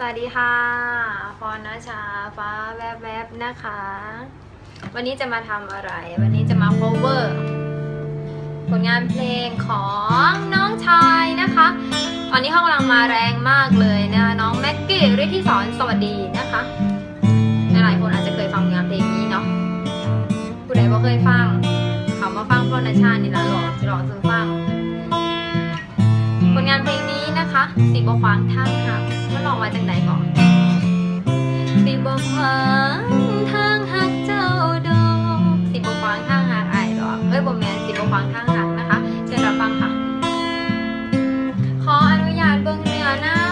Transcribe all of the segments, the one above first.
สวัสดีค่ะพรณชาฟ้าแวบๆนะคะ วันนี้จะมาทำอะไร วันนี้จะมา cover ผลงานเพลงของน้องชายนะคะ ตอนนี้เขากำลังมาแรงมากเลยนะคะน้องแม็กกี้ฤทธิสอนสวัสดีนะคะหลายคนอาจจะเคยฟังผลงานเพลงนี้เนาะผู้ใดบ่เคยฟังเขามาฟังพรณชานี่ละหลอกจะลองซื้อฟัง ผลงานเพลงนี้ คะสีบขวางทางหักแล้วลองมาจากไหนก่อนสีบขวางทางหักเจ้าดอกสีบขวางทางหักไอ้ดอกเอ้ยบอแมนสีบขวางทางหักนะคะเชิญรับฟังค่ะ ขออนุญาตเบิ่งเนื้อน้ำ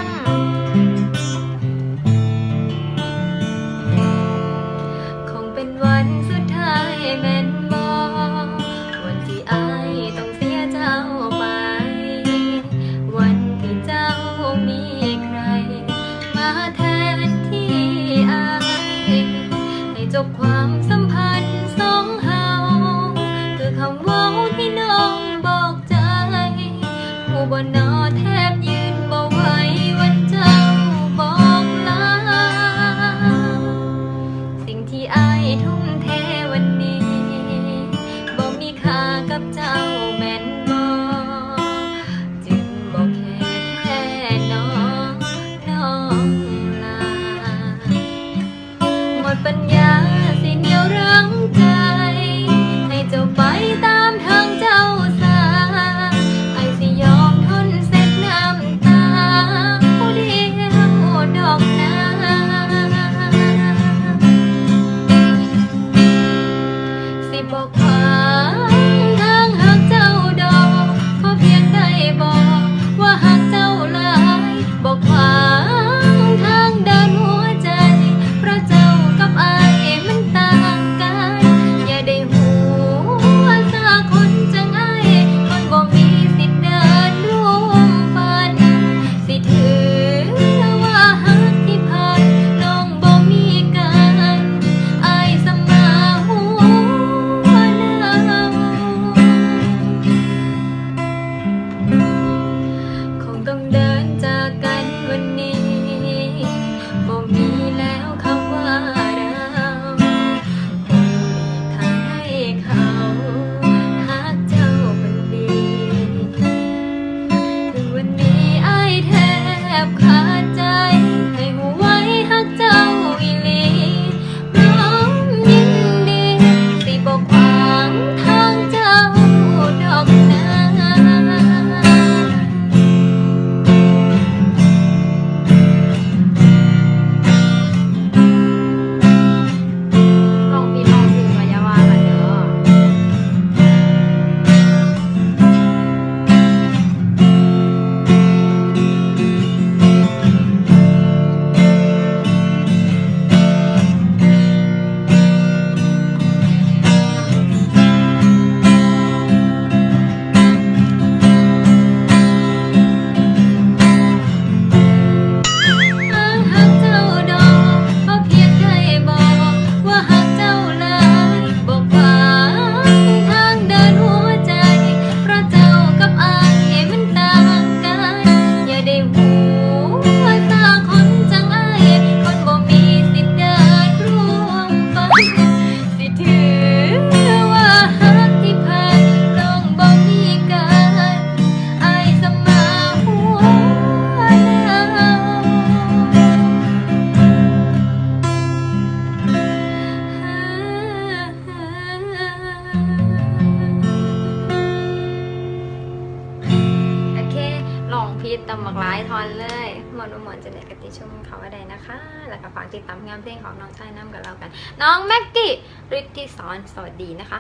ตำหมักหลายทอนเลยหมอนุหมดจะได้กติชมเขาก็ได้นะคะ แล้วก็ฝากติดตามงานเพลงของน้องชายน้ำกับเรากัน น้องแม็กกี้ฤทธิสอนสวัสดีนะคะ